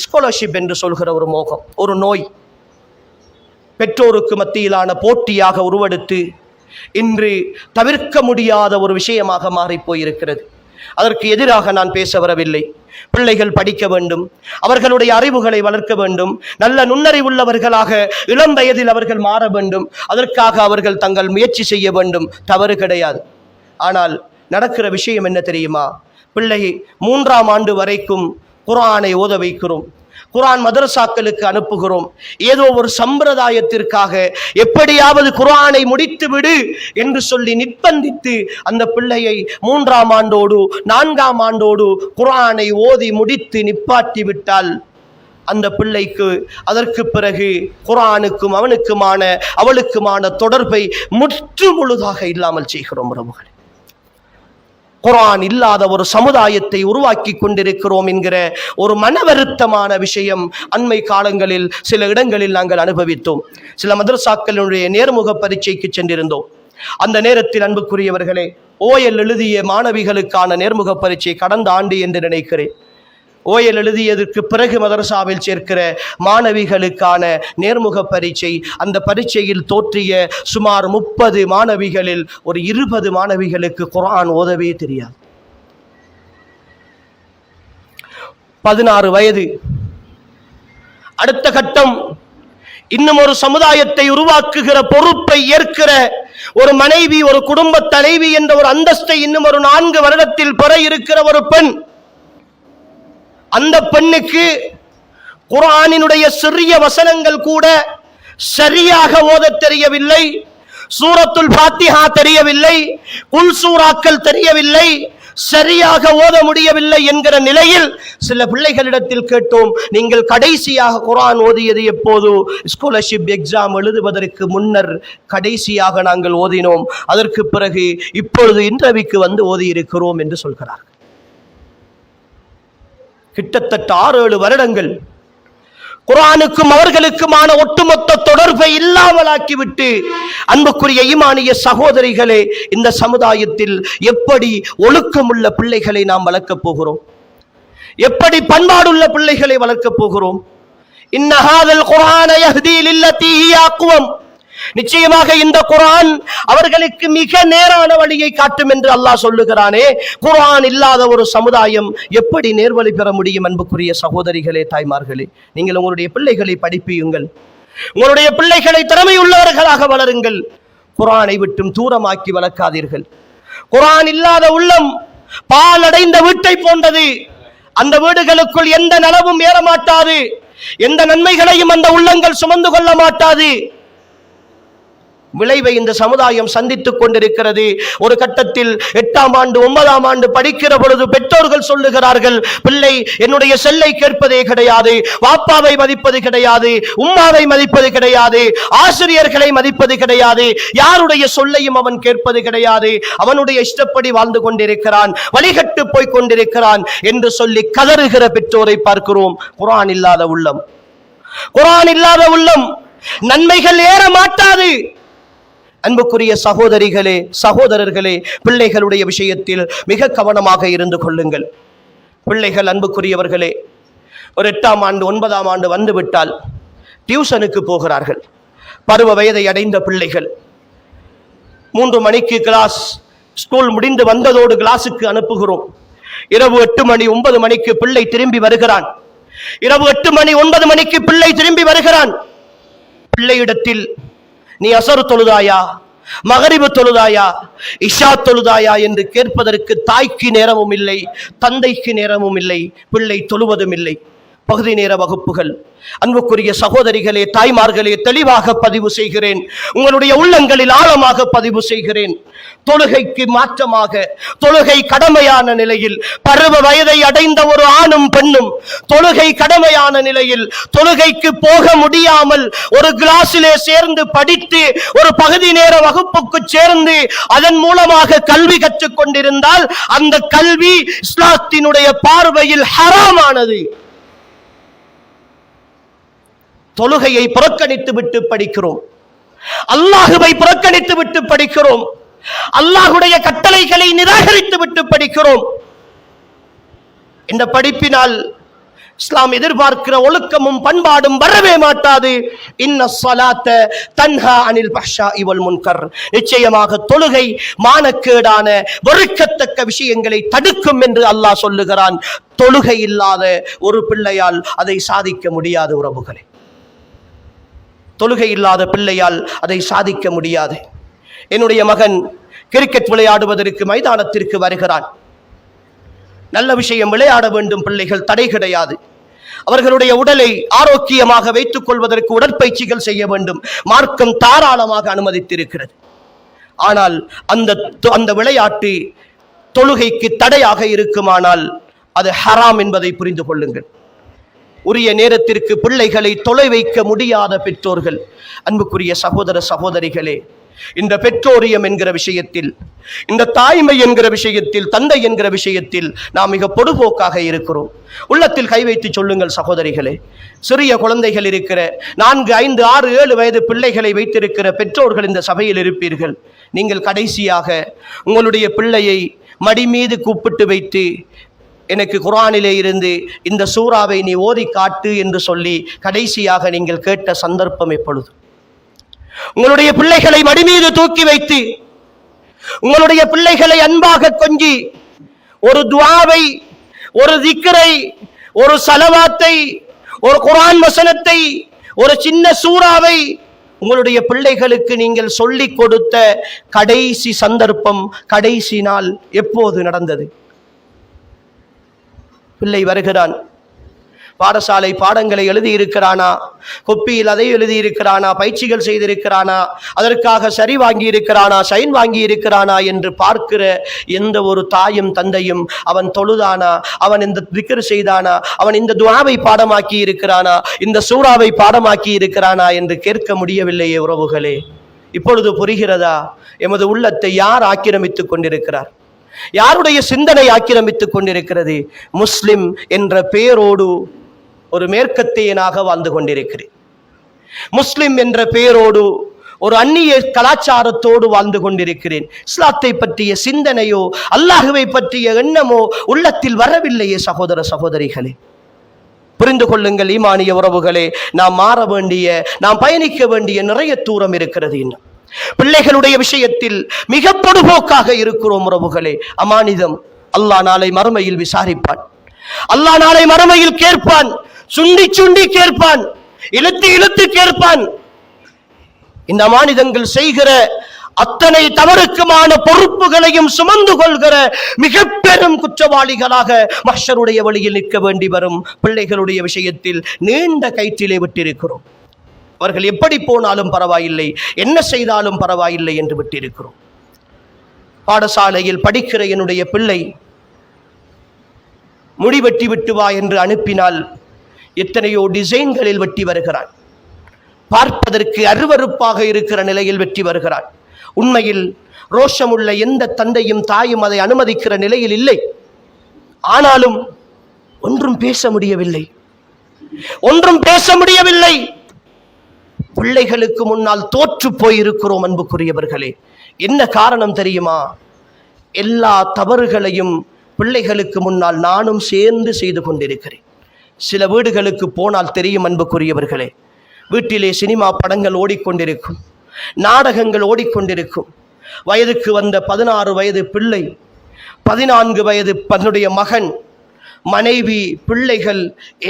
Scholarship என்று சொல்கிற ஒரு மோகம் ஒரு நோய். பெற்றோருக்கு மத்தியிலான போட்டியாக உருவெடுத்து இன்று தவிர்க்க முடியாத ஒரு விஷயமாக மாறிப்போயிருக்கிறது அதற்கு எதிராக நான் பேச வரவில்லை. பிள்ளைகள் படிக்க வேண்டும் அவர்களுடைய அறிவுகளை வளர்க்க வேண்டும் நல்ல நுண்ணறிவுள்ளவர்களாக இளம் வயதில் அவர்கள் மாற வேண்டும் அதற்காக அவர்கள் தங்கள் முயற்சி செய்ய வேண்டும் தவறு கிடையாது. ஆனால் நடக்கிற விஷயம் என்ன தெரியுமா? பிள்ளை மூன்றாம் ஆண்டு வரைக்கும் குரானை ஓத வைக்கிறோம். குரான் மதரசாக்களுக்கு அனுப்புகிறோம். ஏதோ ஒரு சம்பிரதாயத்திற்காக எப்படியாவது குர்ஆனை முடித்து விடு என்று சொல்லி நிர்பந்தித்து அந்த பிள்ளையை மூன்றாம் ஆண்டோடு நான்காம் ஆண்டோடு குரானை ஓதி முடித்து நிப்பாட்டி விட்டால் அந்த பிள்ளைக்கு அதற்கு பிறகு குரானுக்கும் அவனுக்குமான அவளுக்குமான தொடர்பை முற்று முழுதாக இல்லாமல் செய்கிறோம் உறவுகள் குரான் இல்லாத ஒரு சமுதாயத்தை உருவாக்கி கொண்டிருக்கிறோம் என்கிற ஒரு மன வருத்தமான விஷயம் அண்மை காலங்களில் சில இடங்களில் நாங்கள் அனுபவித்தோம். சில மதரசாக்களுடைய நேர்முக பரீட்சைக்கு சென்றிருந்தோம். அந்த நேரத்தில் அன்புக்குரியவர்களே ஓஎல் எழுதிய மாணவிகளுக்கான நேர்முக பரீட்சை கடந்த ஆண்டு என்று நினைக்கிறேன். ஓயல் எழுதியதற்கு பிறகு மதரசாவில் சேர்க்கிற மாணவிகளுக்கான நேர்முக பரீட்சை அந்த பரீட்சையில் தோற்றிய சுமார் முப்பது மாணவிகளில் ஒரு இருபது மாணவிகளுக்கு குரான் ஓதவே தெரியாது. பதினாறு வயது. அடுத்த கட்டம் இன்னும் ஒரு சமுதாயத்தை உருவாக்குகிற பொறுப்பை ஏற்கிற ஒரு மனைவி ஒரு குடும்ப தலைவி என்ற ஒரு அந்தஸ்தை இன்னும் ஒரு நான்கு வருடத்தில் பெற இருக்கிற ஒரு பெண் அந்த பெண்ணுக்கு குரானினுடைய சிறிய வசனங்கள் கூட சரியாக ஓதத் தெரியவில்லை சூரத்துல் பாத்திஹா தெரியவில்லை குல் சூறாக்கள் தெரியவில்லை சரியாக ஓத முடியவில்லை என்கிற நிலையில் சில பிள்ளைகளிடத்தில் கேட்டோம் நீங்கள் கடைசியாக குரான் ஓதியது எப்போது? ஸ்காலர்ஷிப் எக்ஸாம் எழுதுவதற்கு முன்னர் கடைசியாக நாங்கள் ஓதினோம் அதற்கு பிறகு இப்பொழுது இன்டர்வியூக்கு வந்து ஓதி இருக்கிறோம் என்று சொல்கிறார்கள். கிட்டத்தட்ட ஆறு ஏழு வருடங்கள் குரானுக்கும் அவர்களுக்குமான ஒட்டுமொத்த தொடர்பை இல்லாமலாக்கிவிட்டு அன்புக்குரிய ஈமானிய சகோதரிகளே இந்த சமுதாயத்தில் எப்படி ஒழுக்கமுள்ள பிள்ளைகளை நாம் வளர்க்கப் போகிறோம்? எப்படி பண்பாடுள்ள பிள்ளைகளை வளர்க்கப் போகிறோம்? இன்னஹாதல் குரான யஹ்தி லில்லதி ஹிய நிச்சயமாக இந்த குரான் அவர்களுக்கு மிக நேரான வழியை காட்டும் என்று அல்லாஹ் சொல்லுகிறானே. குரான் இல்லாத ஒரு சமுதாயம் எப்படி நேர்வழி பெற முடியும் அன்புக்குரிய சகோதரிகளே தாய்மார்களே? நீங்கள் உங்களுடைய பிள்ளைகளை படிப்பியுங்கள். உங்களுடைய பிள்ளைகளை திறமையுள்ளவர்களாக வளருங்கள். குரானை விட்டும் தூரமாக்கி வளர்க்காதீர்கள். குரான் இல்லாத உள்ளம் பால் அடைந்த வீட்டை போன்றது. அந்த வீடுகளுக்குள் எந்த நலவும் ஏற மாட்டாது எந்த நன்மைகளையும் அந்த உள்ளங்கள் சுமந்து கொள்ள மாட்டாது. விளைவை இந்த சமுதாயம் சந்தித்துக் கொண்டிருக்கிறது. ஒரு கட்டத்தில் எட்டாம் ஆண்டு ஒன்பதாம் ஆண்டு படிக்கிற பொழுது பெற்றோர்கள் சொல்லுகிறார்கள் பிள்ளை என்னுடைய செல்லை கேட்பதே கிடையாது வாப்பாவை மதிப்பது கிடையாது உம்மாவை மதிப்பது கிடையாது ஆசிரியர்களை மதிப்பது கிடையாது யாருடைய சொல்லையும் அவன் கேட்பது கிடையாது அவனுடைய இஷ்டப்படி வாழ்ந்து கொண்டிருக்கிறான் வழிகட்டு போய் கொண்டிருக்கிறான் என்று சொல்லி கதறுகிற பெற்றோரை பார்க்கிறோம். குரான் இல்லாத உள்ளம். குரான் இல்லாத உள்ளம். நன்மைகள் ஏற மாட்டாது. அன்புக்குரிய சகோதரிகளே சகோதரர்களே பிள்ளைகளுடைய விஷயத்தில் மிக கவனமாக இருந்து கொள்ளுங்கள். பிள்ளைகள் அன்புக்குரியவர்களே ஒரு எட்டாம் ஆண்டு ஒன்பதாம் ஆண்டு வந்துவிட்டால் டியூஷனுக்கு போகிறார்கள். பருவ வயதை அடைந்த பிள்ளைகள். மூன்று மணிக்கு கிளாஸ் ஸ்கூல் முடிந்து வந்ததோடு கிளாஸுக்கு அனுப்புகிறோம். இரவு எட்டு மணி ஒன்பது மணிக்கு பிள்ளை திரும்பி வருகிறான். இரவு எட்டு மணி ஒன்பது மணிக்கு பிள்ளை திரும்பி வருகிறான். பிள்ளையிடத்தில் நீ அசரு தொழுதாயா? மகரிபு தொழுதாயா? இஷா தொழுதாயா என்று கேட்பதற்கு தாய்க்கு நேரமும் இல்லை தந்தைக்கு நேரமும் இல்லை பிள்ளை தொழுவதும் இல்லை. பகுதி நேர வகுப்புகள். அன்புக்குரிய சகோதரிகளே தாய்மார்களே தெளிவாக பதிவு செய்கிறேன். உங்களுடைய உள்ளங்களில் ஆழமாக பதிவு செய்கிறேன். தொழுகைக்கு மாற்றமாக தொழுகை கடமையான நிலையில் பருவ வயதை அடைந்த ஒரு ஆணும் பெண்ணும் தொழுகை கடமையான நிலையில் தொழுகைக்கு போக முடியாமல் ஒரு கிளாஸிலே சேர்ந்து படித்து ஒரு பகுதி நேர வகுப்புக்கு சேர்ந்து அதன் மூலமாக கல்வி கற்றுக் கொண்டிருந்தால் அந்த கல்வி இஸ்லாத்தினுடைய பார்வையில் ஹராமானது. தொழுகையை புறக்கணித்து விட்டு படிக்கிறோம். அல்லாஹுவை புறக்கணித்து விட்டு படிக்கிறோம். அல்லாஹுடைய கட்டளைகளை நிராகரித்து விட்டு படிக்கிறோம். இந்த படிப்பினால் இஸ்லாம் எதிர்பார்க்கிற ஒழுக்கமும் பண்பாடும் வரவே மாட்டாது. இன்ன சலாத்த தன்ஹா அனில் பஷா இவள் முன்கர். நிச்சயமாக தொழுகை மானக்கேடான வெறுக்கத்தக்க விஷயங்களை தடுக்கும் என்று அல்லாஹ் சொல்லுகிறான். தொழுகை இல்லாத ஒரு பிள்ளையால் அதை சாதிக்க முடியாது உறவுகளை. தொழுகை இல்லாத பிள்ளையால் அதை சாதிக்க முடியாது. என்னுடைய மகன் கிரிக்கெட் விளையாடுவதற்கு மைதானத்திற்கு வருகிறான். நல்ல விஷயம் விளையாட வேண்டும் பிள்ளைகள் தடை கிடையாது. அவர்களுடைய உடலை ஆரோக்கியமாக வைத்துக் கொள்வதற்கு உடற்பயிற்சிகள் செய்ய வேண்டும். மார்க்கம் தாராளமாக அனுமதித்திருக்கிறது. ஆனால் அந்த அந்த விளையாட்டு தொழுகைக்கு தடையாக இருக்குமானால் அது ஹராம் என்பதை புரிந்து கொள்ளுங்கள். உரிய நேரத்திற்கு பிள்ளைகளை தொலை வைக்க முடியாத பெற்றோர்கள் அன்புக்குரிய சகோதர சகோதரிகளே இந்த பெற்றோரியம் என்கிற விஷயத்தில் இந்த தாய்மை என்கிற விஷயத்தில் தந்தை என்கிற விஷயத்தில் நாம் மிக பொடுபோக்காக இருக்கிறோம். உள்ளத்தில் கை வைத்து சொல்லுங்கள் சகோதரிகளே. சிறிய குழந்தைகள் இருக்கிற நான்கு ஐந்து ஆறு ஏழு வயது பிள்ளைகளை வைத்திருக்கிற பெற்றோர்கள் இந்த சபையில் இருப்பீர்கள். நீங்கள் கடைசியாக உங்களுடைய பிள்ளையை மடி மீது கூப்பிட்டு வைத்து எனக்கு குரானிலே இருந்து இந்த சூறாவை நீ ஓதி காட்டு என்று சொல்லி கடைசியாக நீங்கள் கேட்ட சந்தர்ப்பம் எப்பொழுது? உங்களுடைய பிள்ளைகளை மடிமீது தூக்கி வைத்து உங்களுடைய பிள்ளைகளை அன்பாக கொஞ்சி ஒரு துவாவை ஒரு திக்கரை ஒரு சலவாத்தை ஒரு குரான் வசனத்தை ஒரு சின்ன சூறாவை உங்களுடைய பிள்ளைகளுக்கு நீங்கள் சொல்லிக் கொடுத்த கடைசி சந்தர்ப்பம் கடைசி நாள் எப்போது நடந்தது? பிள்ளை வருகிறான். பாடசாலை பாடங்களை எழுதியிருக்கிறானா? கொப்பியில் அதை எழுதியிருக்கிறானா? பயிற்சிகள் செய்திருக்கிறானா? அதற்காக சரி வாங்கி இருக்கிறானா சைன் வாங்கி இருக்கிறானா என்று பார்க்கிற எந்த ஒரு தாயும் தந்தையும் அவன் தொழுதானா? அவன் இந்த திக்கர் செய்தானா? அவன் இந்த துவாவை பாடமாக்கி இருக்கிறானா இந்த சூறாவை பாடமாக்கி இருக்கிறானா என்று கேட்க முடியவில்லையே உறவுகளே. இப்பொழுது புரிகிறதா? எமது உள்ளத்தை யார் ஆக்கிரமித்துக் கொண்டிருக்கிறார்? யாருடைய சிந்தனை ஆக்கிரமித்துக் கொண்டிருக்கிறது? முஸ்லிம் என்ற பெயரோடு ஒரு மேற்கத்தியனாக வாழ்ந்து கொண்டிருக்கிறேன். முஸ்லிம் என்ற பெயரோடு ஒரு அந்நிய கலாச்சாரத்தோடு வாழ்ந்து கொண்டிருக்கிறேன். இஸ்லாத்தை பற்றிய சிந்தனையோ அல்லாஹுவை பற்றிய எண்ணமோ உள்ளத்தில் வரவில்லையே சகோதர சகோதரிகளே. புரிந்து கொள்ளுங்கள் ஈமானிய உறவுகளே நாம் மாற வேண்டிய நாம் பயணிக்க வேண்டிய நிறைய தூரம் இருக்கிறது இன்னும். பிள்ளைகளுடைய விஷயத்தில் மிக பொடுபோக்காக இருக்கிறோம் உறவுகளே. அமானிதம் அல்லாஹ் நாளை மறுமையில் விசாரிப்பான். அல்லாஹ் நாளை மறுமையில் கேட்பான் சுண்டி சுண்டி கேட்பான் இழுத்து இழுத்து கேட்பான். இந்த மாநிலங்கள் செய்கிற அத்தனை தவறுக்குமான பொறுப்புகளையும் சுமந்து கொள்கிற மிக பெரும் குற்றவாளிகளாக மஷருடைய வழியில் நிற்க வேண்டி வரும் பிள்ளைகளுடைய விஷயத்தில் நீண்ட கயிற்றிலே விட்டிருக்கிறோம். அவர்கள் எப்படி போனாலும் பரவாயில்லை என்ன செய்தாலும் பரவாயில்லை என்று விட்டிருக்கிறோம். பாடசாலையில் படிக்கிற என்னுடைய பிள்ளை முடி வெட்டி விட்டு வா என்று அனுப்பினால் எத்தனையோ டிசைன்களில் வெட்டி வருகிறான் பார்ப்பதற்கு அருவருப்பாக இருக்கிற நிலையில் வெற்றி வருகிறான் உண்மையில் ரோஷமுள்ள எந்த தந்தையும் தாயும் அதை அனுமதிக்கிற நிலையில் இல்லை. ஆனாலும் ஒன்றும் பேச முடியவில்லை. ஒன்றும் பேச முடியவில்லை. பிள்ளைகளுக்கு முன்னால் தோற்று போயிருக்கிறோம் அன்புக்குரியவர்களே. என்ன காரணம் தெரியுமா? எல்லா தவறுகளையும் பிள்ளைகளுக்கு முன்னால் நானும் சேர்ந்து செய்து கொண்டிருக்கிறேன். சில வீடுகளுக்கு போனால் தெரியும் அன்புக்குரியவர்களே. வீட்டிலே சினிமா படங்கள் ஓடிக்கொண்டிருக்கும் நாடகங்கள் ஓடிக்கொண்டிருக்கும். வயதுக்கு வந்த பதினாறு வயது பிள்ளை பதினான்கு வயது தன்னுடைய மகன் மனைவி பிள்ளைகள்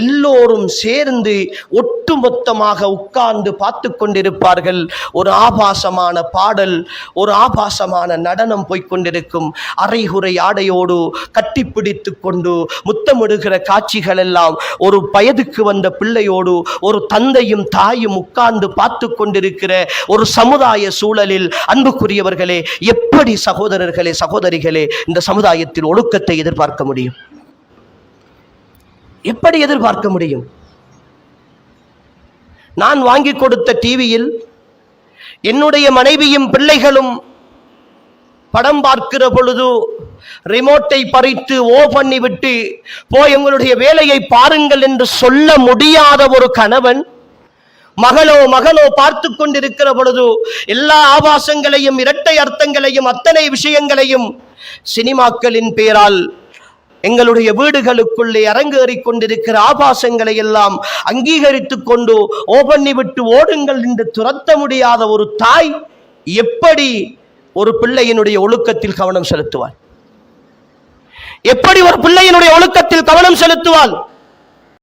எல்லோரும் சேர்ந்து ஒட்டுமொத்தமாக உட்கார்ந்து பார்த்து கொண்டிருப்பார்கள். ஒரு ஆபாசமான பாடல் ஒரு ஆபாசமான நடனம் போய்க்கொண்டிருக்கும் அரைகுறை ஆடையோடு கட்டிப்பிடித்து கொண்டு முத்தமிடுகிற காட்சிகள் எல்லாம் ஒரு வயதுக்கு வந்த பிள்ளையோடு ஒரு தந்தையும் தாயும் உட்கார்ந்து பார்த்து கொண்டிருக்கிற ஒரு சமுதாய சூழலில் அன்புக்குரியவர்களே எப்படி சகோதரர்களே சகோதரிகளே இந்த சமுதாயத்தில் ஒழுக்கத்தை எதிர்பார்க்க முடியும்? எப்படி எதிர்பார்க்க முடியும்? நான் வாங்கி கொடுத்த டிவியில் என்னுடைய மனைவியும் பிள்ளைகளும் படம் பார்க்கிற பொழுது ரிமோட்டை பறித்து ஓ பண்ணிவிட்டு போய் உங்களுடைய வேலையை பாருங்கள் என்று சொல்ல முடியாத ஒரு கணவன் மகளோ மகனோ பார்த்து கொண்டிருக்கிற பொழுது எல்லா ஆபாசங்களையும் இரட்டை அர்த்தங்களையும் அத்தனை விஷயங்களையும் சினிமாக்களின் பேரால் எங்களுடைய வீடுகளுக்குள்ளே அரங்கேறிக் கொண்டிருக்கிற ஆபாசங்களை எல்லாம் அங்கீகரித்துக் கொண்டு ஓபண்ணி விட்டு ஓடுங்கள் என்று துரத்த முடியாத ஒரு தாய் எப்படி ஒரு பிள்ளையினுடைய ஒழுக்கத்தில் கவனம் செலுத்துவாள்? எப்படி ஒரு பிள்ளையினுடைய ஒழுக்கத்தில் கவனம் செலுத்துவாள்?